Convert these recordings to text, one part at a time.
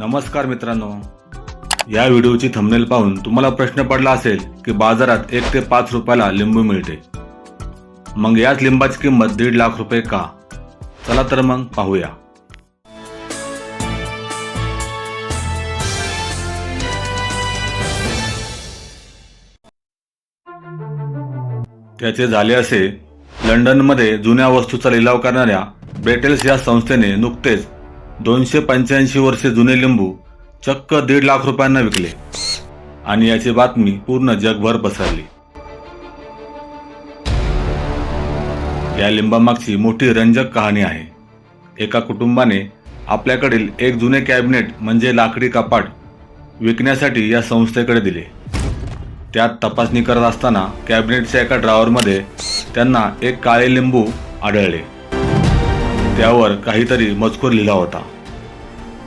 नमस्कार मित्रांनो. या व्हिडिओची थंबनेल पाहून तुम्हाला प्रश्न पडला असेल की बाजारात एक ते पाच रुपयाला लिंबू मिळते. मग याच लिंबाची किंमत दीड लाख रुपये का? चला तर मग पाहूया. त्याचे झाले असे लंडनमध्ये जुन्या वस्तूचा लिलाव करणाऱ्या ब्रेटेल्स या संस्थेने नुकतेच दोनशे पंच्याऐंशी वर्षे जुने लिंबू चक्क दीड लाख रुपयांना विकले. आणि याची बातमी पूर्ण जगभर पसरली. या लिंबामागची मोठी रंजक कहाणी आहे. एका कुटुंबाने आपल्याकडील एक जुने कॅबिनेट म्हणजे लाकडी कपाट विकण्यासाठी या संस्थेकडे दिले. त्यात तपासणी करत असताना कॅबिनेटच्या एका ड्रॉवरमध्ये त्यांना एक काळे लिंबू आढळले. त्यावर काहीतरी मजकूर लिहिला होता.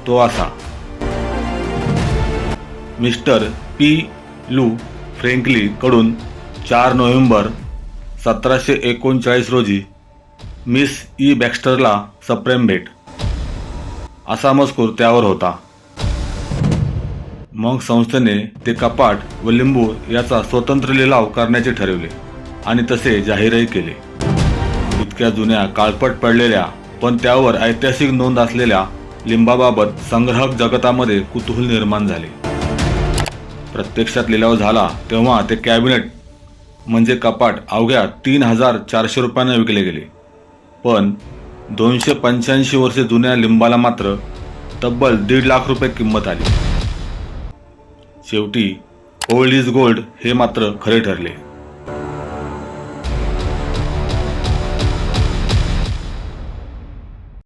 तो असा. Mister P. लू. फ्रेंकली कडून चार नोव्हेंबर सतराशे एकोणचाळीस रोजी मिस ई. बॅक्स्टरला सप्रेम भेट. असा मजकूर त्यावर होता. मग संस्थेने ते कपाट व लिंबू याचा स्वतंत्र लिलाव करण्याचे ठरवले आणि तसे जाहीरही केले. इतक्या जुन्या काळपट पडलेल्या पण त्यावर ऐतिहासिक नोंद असलेल्या लिंबाबाबत संग्राहक जगतामध्ये कुतूहल निर्माण झाले. प्रत्यक्षात लिलाव झाला तेव्हा ते कॅबिनेट म्हणजे कपाट अवघ्या तीन हजार चारशे रुपयांना विकले गेले. पण दोनशे पंच्याऐंशी वर्षे जुन्या लिंबाला मात्र तब्बल दीड लाख रुपये किंमत आली. शेवटी ओल्ड इज गोल्ड हे मात्र खरे ठरले.